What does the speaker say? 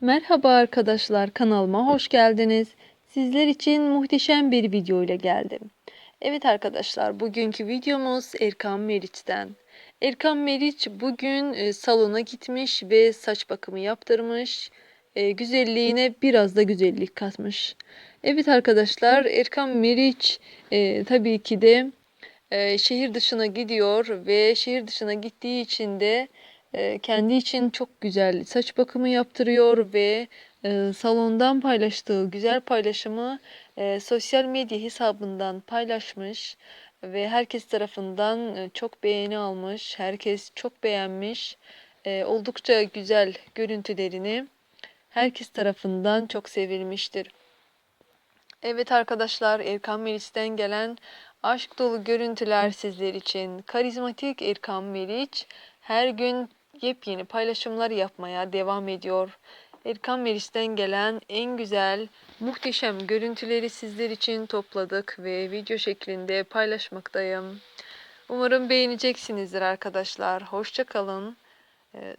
Merhaba arkadaşlar kanalıma hoş geldiniz. Sizler için muhteşem bir video ile geldim. Evet arkadaşlar bugünkü videomuz Erkan Meriç'ten. Erkan Meriç bugün e, salona gitmiş ve saç bakımı yaptırmış. E, güzelliğine biraz da güzellik katmış. Evet arkadaşlar Erkan Meriç e, tabii ki de e, şehir dışına gidiyor ve şehir dışına gittiği için de e, kendi için çok güzel saç bakımı yaptırıyor ve e, salondan paylaştığı güzel paylaşımı e, sosyal medya hesabından paylaşmış ve herkes tarafından e, çok beğeni almış. Herkes çok beğenmiş. Oldukça güzel görüntülerini herkes tarafından çok sevilmiştir. Evet arkadaşlar Erkan Meriç'ten gelen aşk dolu görüntüler sizler için. Karizmatik Erkan Meriç her gün yepyeni paylaşımlar yapmaya devam ediyor. Erkan Meriç'ten gelen en güzel, muhteşem görüntüleri sizler için topladık ve video şeklinde paylaşmaktayım. Umarım beğeneceksinizdir arkadaşlar. Hoşça kalın. Ee,